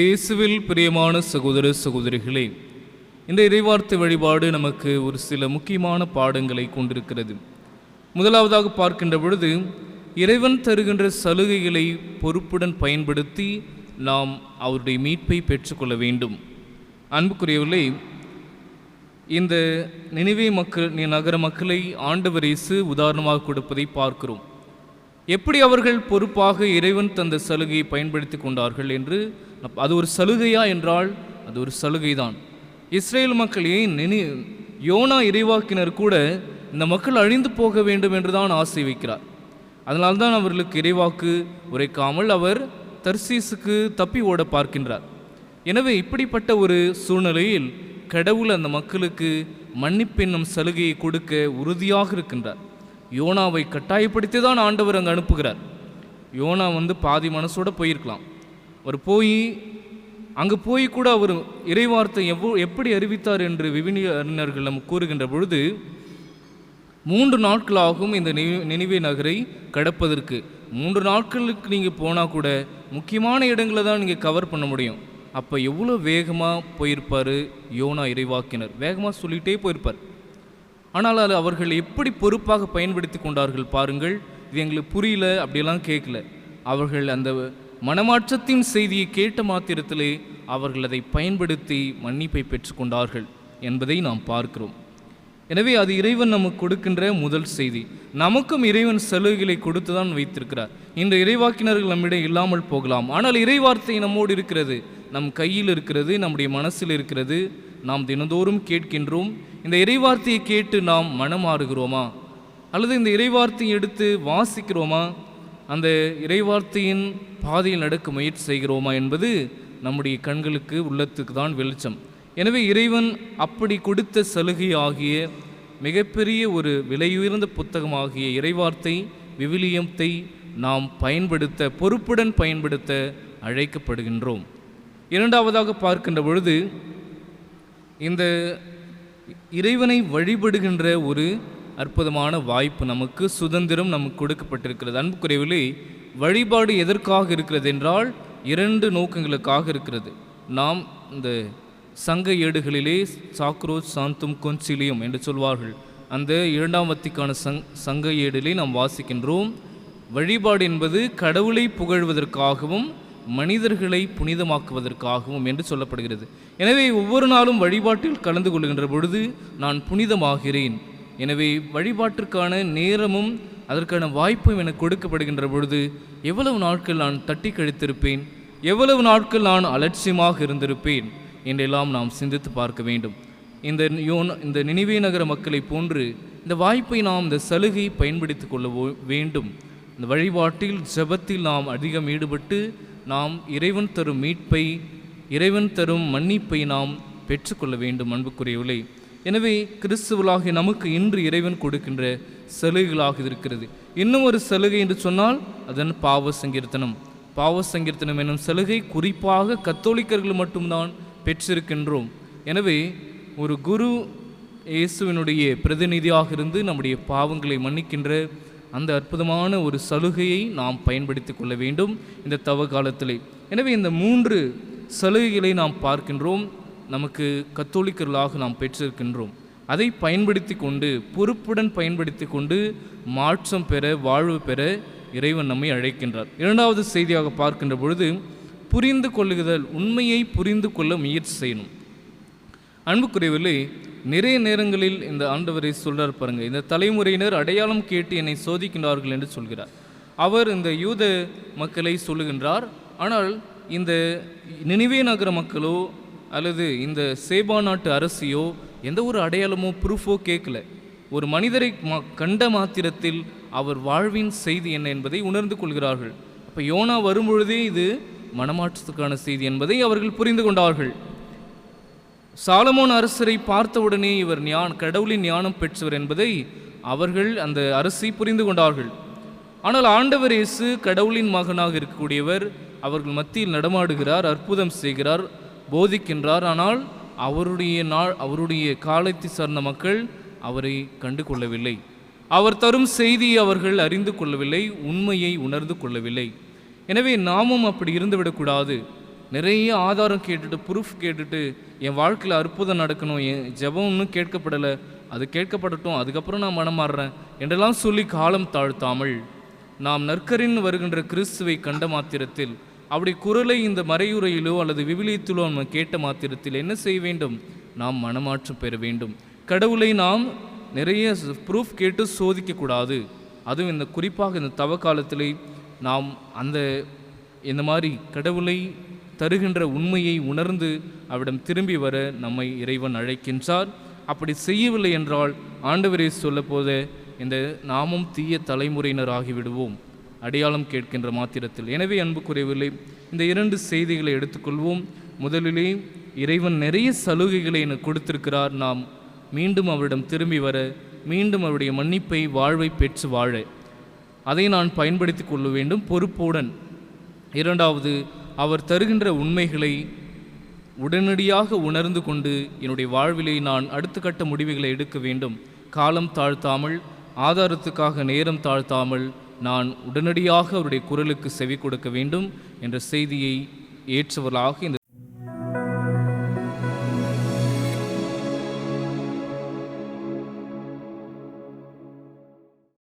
இயேசுவில் பிரியமான சகோதர சகோதரிகளே இந்த இறைவார்த்தை வழிபாடு நமக்கு ஒரு சில முக்கியமான பாடங்களை கொண்டிருக்கிறது. முதலாவதாக பார்க்கின்ற பொழுது இறைவன் தருகின்ற சலுகைகளை பொறுப்புடன் பயன்படுத்தி நாம் அவருடைய மீட்பை பெற்றுக்கொள்ள வேண்டும். அன்புக்குரியவர்களே இந்த நினைவே மக்கள் நகர மக்களை ஆண்டவர் இயேசு உதாரணமாக கொடுப்பதை பார்க்கிறோம். எப்படி அவர்கள் பொறுப்பாக இறைவன் தந்த சலுகையை பயன்படுத்தி கொண்டார்கள் என்று அது ஒரு சலுகையா என்றால் அது ஒரு சலுகைதான். இஸ்ரேல் மக்கள் ஏன் நினை யோனா இறைவாக்கினர் கூட இந்த மக்கள் அழிந்து போக வேண்டும் என்று தான் ஆசை வைக்கிறார். அதனால்தான் அவர்களுக்கு இறைவாக்கு உரைக்காமல் அவர் தர்சீஸுக்கு தப்பி ஓட பார்க்கின்றார். எனவே இப்படிப்பட்ட ஒரு சூழ்நிலையில் கடவுள் அந்த மக்களுக்கு மன்னிப்பெண்ணும் சலுகையை கொடுக்க உறுதியாக இருக்கின்றார். யோனாவை கட்டாயப்படுத்தி தான் ஆண்டவர் அங்கே அனுப்புகிறார். யோனா வந்து பாதி மனசோட போயிருக்கலாம். அவர் போய் அங்கு போய் கூட அவர் இறைவார்த்தை எவ்வளோ எப்படி அறிவித்தார் என்று விவினி அறிஞர்கள் கூறுகின்ற பொழுது மூன்று நாட்களாகும் இந்த நினைவே நகரை கடப்பதற்கு. மூன்று நாட்களுக்கு நீங்கள் போனால் கூட முக்கியமான இடங்களை தான் நீங்கள் கவர் பண்ண முடியும். அப்போ எவ்வளோ வேகமாக போயிருப்பார் யோனா இறைவாக்கினர்? வேகமாக சொல்லிகிட்டே போயிருப்பார். ஆனால் அது அவர்கள் எப்படி பொறுப்பாக பயன்படுத்தி கொண்டார்கள் பாருங்கள். இது எங்களுக்கு புரியல அப்படியெல்லாம் கேட்கல. அவர்கள் அந்த மனமாற்றத்தின் செய்தியை கேட்ட மாத்திரத்திலே அவர்கள் அதை பயன்படுத்தி மன்னிப்பை பெற்றுக்கொண்டார்கள் என்பதை நாம் பார்க்கிறோம். எனவே அது இறைவன் நமக்கு கொடுக்கின்ற முதல் செய்தி. நமக்கும் இறைவன் சலுகைகளை கொடுத்து தான் வைத்திருக்கிறார். இந்த இறைவாக்கினர்கள் நம்மிடம் இல்லாமல் போகலாம். ஆனால் இறைவார்த்தை நம்மோடு இருக்கிறது. நம் கையில் இருக்கிறது நம்முடைய மனசில் இருக்கிறது. நாம் தினந்தோறும் கேட்கின்றோம். இந்த இறைவார்த்தையை கேட்டு நாம் மனமாறுகிறோமா? அல்லது இந்த இறைவார்த்தையை எடுத்து வாசிக்கிறோமா? அந்த இறைவார்த்தையின் பாதையில் நடக்க முயற்சி செய்கிறோமா என்பது நம்முடைய கண்களுக்கு உள்ளத்துக்கு தான் வெளிச்சம். எனவே இறைவன் அப்படி கொடுத்த சலுகை ஆகிய மிகப்பெரிய ஒரு விலையுயர்ந்த புத்தகமாகிய இறைவார்த்தை விவிலியத்தை நாம் பயன்படுத்த பொறுப்புடன் பயன்படுத்த அழைக்கப்படுகின்றோம். இரண்டாவதாக பார்க்கின்ற பொழுது இந்த இறைவனை வழிபடுகின்ற ஒரு அற்புதமான வாய்ப்பு நமக்கு சுதந்திரம் நமக்கு கொடுக்கப்பட்டிருக்கிறது. அன்புக்குறைவிலே வழிபாடு எதற்காக இருக்கிறது என்றால் இரண்டு நோக்கங்களுக்காக இருக்கிறது. நாம் இந்த சங்க ஏடுகளிலே சாக்ரோஸ் சாந்தும் கொஞ்சிலியும் என்று சொல்வார்கள். அந்த இரண்டாம் வத்திக்கான சங் சங்க ஏடிலே நாம் வாசிக்கின்றோம் வழிபாடு என்பது கடவுளை புகழ்வதற்காகவும் மனிதர்களை புனிதமாக்குவதற்காகவும் என்று சொல்லப்படுகிறது. எனவே ஒவ்வொரு நாளும் வழிபாட்டில் கலந்து கொள்கின்ற பொழுது நான் புனிதமாகிறேன். எனவே வழிபாட்டிற்கான நேரமும் அதற்கான வாய்ப்பும் எனக்கு கொடுக்கப்படுகின்ற பொழுது எவ்வளவு நாட்கள் நான் தட்டி கழித்திருப்பேன்? எவ்வளவு நாட்கள் நான் அலட்சியமாக இருந்திருப்பேன்? என்றெல்லாம் நாம் சிந்தித்து பார்க்க வேண்டும். இந்த யோன் இந்த நினைவே நகர மக்களைப் போன்று இந்த வாய்ப்பை நாம் இந்த சலுகை பயன்படுத்திக் கொள்ள வேண்டும். இந்த வழிபாட்டில் ஜெபத்தில் நாம் அதிகம் ஈடுபட்டு நாம் இறைவன் தரும் மீட்பை இறைவன் தரும் மன்னிப்பை நாம் பெற்றுக்கொள்ள வேண்டும் அன்புக்குரியவில்லை எனவே கிறிஸ்துவலாகிய நமக்கு இன்று இறைவன் கொடுக்கின்ற சலுகைகளாக இருக்கிறது. இன்னும் ஒரு சலுகை என்று சொன்னால் அதன் பாவ சங்கீர்த்தனம். பாவ சங்கீர்த்தனம் என்னும் சலுகை குறிப்பாக கத்தோலிக்கர்கள் மட்டும்தான் பெற்றிருக்கின்றோம். எனவே ஒரு குரு இயேசுவினுடைய பிரதிநிதியாக இருந்து நம்முடைய பாவங்களை மன்னிக்கின்ற அந்த அற்புதமான ஒரு சலுகையை நாம் பயன்படுத்தி கொள்ள வேண்டும் இந்த தவ காலத்திலே. எனவே இந்த மூன்று சலுகைகளை நாம் பார்க்கின்றோம். நமக்கு கத்தோலிக்கர்களாக நாம் பெற்றிருக்கின்றோம். அதை பயன்படுத்தி கொண்டு பொறுப்புடன் பயன்படுத்தி கொண்டு மாற்றம் பெற வாழ்வு பெற இறைவன் நம்மை அழைக்கின்றார். இரண்டாவது செய்தியாக பார்க்கின்ற பொழுது புரிந்து கொள்ளுதல் உண்மையை புரிந்து கொள்ள முயற்சி செய்யணும். அன்புக்குறைவிலே நிறைய நேரங்களில் இந்த ஆண்டவரை சொல்கிறார் பாருங்கள் இந்த தலைமுறையினர் அடையாளம் கேட்டு என்னை சோதிக்கின்றார்கள் என்று சொல்கிறார். அவர் இந்த யூத மக்களை சொல்லுகின்றார் ஆனால் இந்த நினைவே நகர மக்களோ அல்லது இந்த சேபா நாட்டு அரசியோ எந்த ஒரு அடையாளமோ ப்ரூஃபோ கேட்கல. ஒரு மனிதரை கண்ட மாத்திரத்தில் அவர் வாழ்வின் செய்தி என்ன என்பதை உணர்ந்து கொள்கிறார்கள். அப்போ யோனா வரும்பொழுதே இது மனமாற்றத்துக்கான செய்தி என்பதை அவர்கள் புரிந்து கொண்டார்கள். சாலமோன் அரசரை பார்த்தவுடனே இவர் ஞான் கடவுளின் ஞானம் பெற்றவர் என்பதை அவர்கள் அந்த அரசி புரிந்து கொண்டார்கள். ஆனால் ஆண்டவர் இயேசு கடவுளின் மகனாக இருக்கக்கூடியவர் அவர்கள் மத்தியில் நடமாடுகிறார் அற்புதம் செய்கிறார் போதிக்கின்றார். ஆனால் அவருடைய நாள் அவருடைய காலத்தை சார்ந்த மக்கள் அவரை கண்டு கொள்ளவில்லை. அவர் தரும் செய்தியை அவர்கள் அறிந்து கொள்ளவில்லை உண்மையை உணர்ந்து கொள்ளவில்லை. எனவே நாமும் அப்படி இருந்துவிடக்கூடாது நிறைய ஆதாரம் கேட்டுட்டு ப்ரூஃப் கேட்டுட்டு என் வாழ்க்கையில் அற்புதம் நடக்கணும் என் ஜபம்னு கேட்கப்படலை அது கேட்கப்படட்டும் அதுக்கப்புறம் நான் மனம் மாறுறேன் என்றெல்லாம் சொல்லி காலம் தாழ்த்தாமல் நாம் நற்கரின் வருகின்ற கிறிஸ்துவை கண்ட மாத்திரத்தில் அப்படி குரலை இந்த மறையுறையிலோ அல்லது விவிலியத்திலோ நம்ம கேட்ட மாத்திரத்தில் என்ன செய்ய வேண்டும்? நாம் மனமாற்றம் பெற வேண்டும். கடவுளை நாம் நிறைய ப்ரூஃப் கேட்டு சோதிக்கக்கூடாது அதுவும் இந்த குறிப்பாக இந்த தவ காலத்திலே நாம் அந்த இந்த மாதிரி கடவுளை தருகின்ற உண்மையை உணர்ந்து அவரிடம் திரும்பி வர நம்மை இறைவன் அழைக்கின்றார். அப்படி செய்யவில்லை என்றால் ஆண்டவரே சொல்ல போது இந்த நாமும் தீய தலைமுறையினர் ஆகிவிடுவோம் அடையாளம் கேட்கின்ற மாத்திரத்தில். எனவே அன்புக்குரியவில்லை இந்த இரண்டு செய்திகளை எடுத்துக்கொள்வோம். முதலிலே இறைவன் நிறைய சலுகைகளை எனக்கு கொடுத்திருக்கிறார். நாம் மீண்டும் அவரிடம் திரும்பி வர மீண்டும் அவருடைய மன்னிப்பை வாழ்வை பெற்று வாழ. அதை நான் பயன்படுத்தி கொள்ள வேண்டும். பொறுப்புடன் இரண்டாவது அவர் தருகின்ற உண்மைகளை உடனடியாக உணர்ந்து கொண்டு என்னுடைய வாழ்விலே நான் அடுத்த கட்ட முடிவுகளை எடுக்க வேண்டும். காலம் தாழ்த்தாமல் ஆதாரத்துக்காக நேரம் தாழ்த்தாமல் நான் உடனடியாக அவருடைய குரலுக்கு செவி கொடுக்க வேண்டும் என்ற செய்தியை ஏற்றவர்களாக இந்த